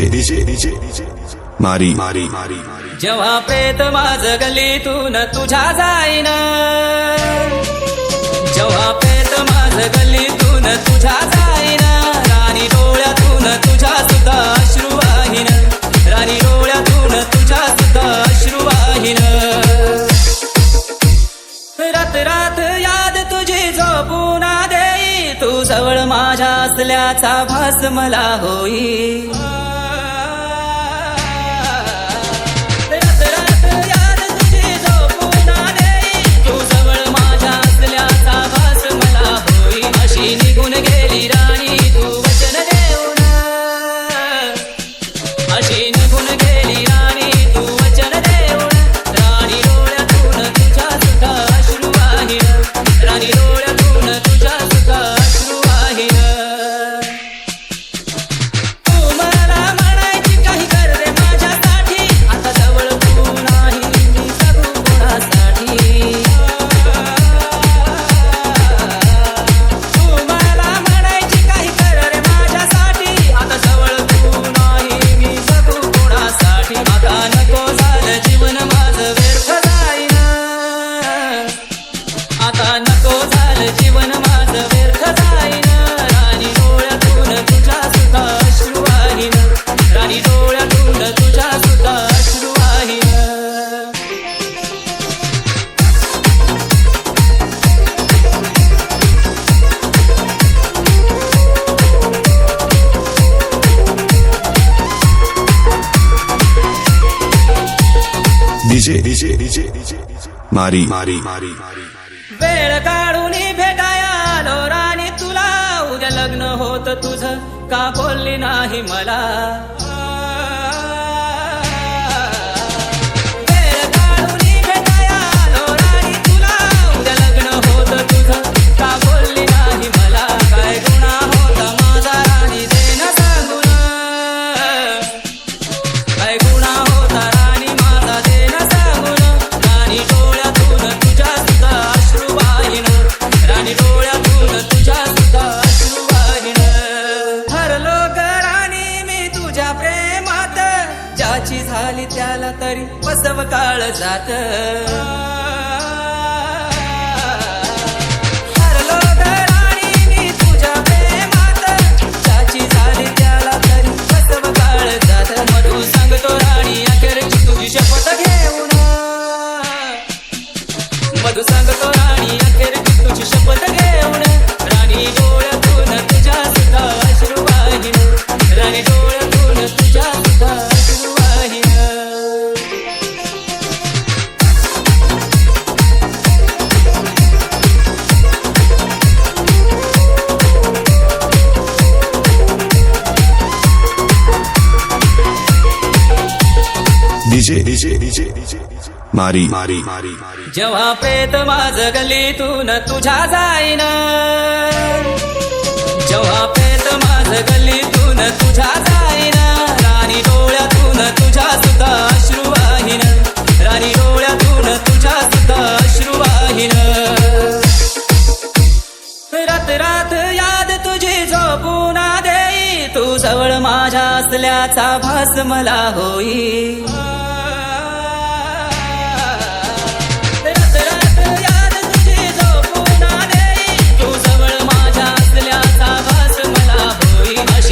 DJ DJ DJ मारी मारी मारी जेव्हा प्रेत माझ गलीतून तुझ्या जाईन. जेव्हा प्रेत माझ गलीतून तुझ्या जाईन. राणी डोळ्यातून तुझ्या सुद्धा अश्रू वाहिन. राणी डोळ्यातून तुझ्या सुद्धा अश्रू वाहिन. रात रात याद तुझी झोपून देई तू जवळ माझ्या असल्याचा भास मला होई. निघून गेली राणी तू. राणी डोळ्यातून तुझ्या सुद्धा अश्रू डीजे मारी मारी मारी मारी वेळ काढून भेटाया आलो राणी तुला उद्या लग्न होत तुझं. का बोलली नाही मला? अखेरची तुझी शपथ घेऊन मारी. मारी. मारी मारी जेव्हा प्रेत माझ गलीतून तुझ्या जाईन. जेव्हा प्रेत माझ गलीतून तुझ्या जाईन. राणी डोळ्यातून तुझ्या सुद्धा अश्रू वाहिन. राणी डोळ्यातून तुझ्या सुद्धा अश्रू वाहिन. रात रात याद तुझी झोपून देई तू जवळ माझ्या असल्याचा भास मला होई.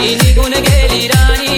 होई अशी निघून गेली राणी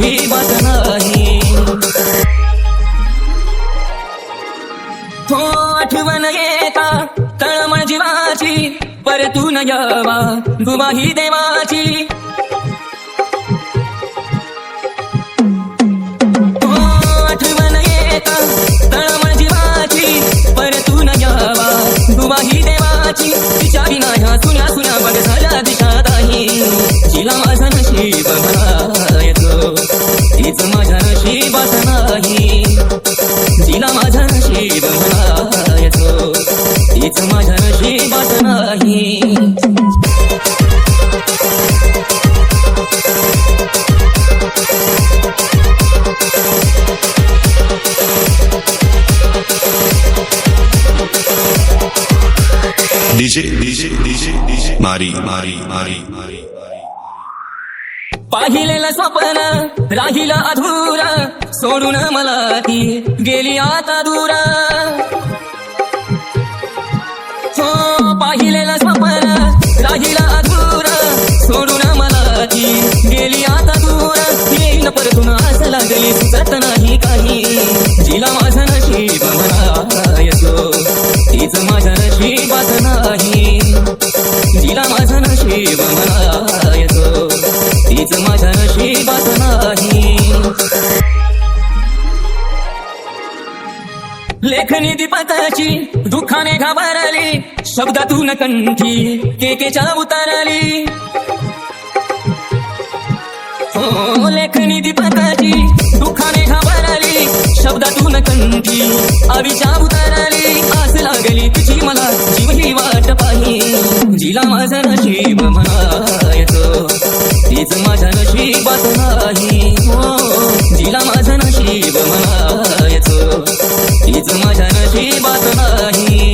माझ्या नशिबात नाही हो आठवण येता तळमळ जीवाची परतून यावा गुवाही देवाची. हो गुवाही देवाची. विचारी विना ह्या सुन्या सुन्या बघ झाल्या दिशाताही. तिला माझा नशीब म्हणायचो मारी मारी मारी मारी. पाहिलेलं स्वप्न राहिलं अधूर. सोडून मला ती गेली आता दूर. हो पाहिलेलं स्वप्न राहिलं अधूर. सोडून मला ती गेली आता दूर. येईन परतून आस लागली सुचत नाही काही. जिला माझं नशीब म्हणा येतो तीच माझं नशीबात नाही. तिला माझा नशीब म्हणायचो. तीच माझ्या नशिबात नाही. लेखनी दीपताची दुःखाने घाबरली शब्दातून कंठी केकेच्या उतरली. हो लेखनी दीपकाची दुःखाने घाबरली शब्दातून कंठी आवीच्या उतरली आस लागली तिची मला जीव ही वाट पाही जिला माझा नशीब म्हणायचो तीच माझ्या नशीबात नाही. हो, जिला माझा नशीब म्हणायचो तीच माझ्या नशीबात नाही.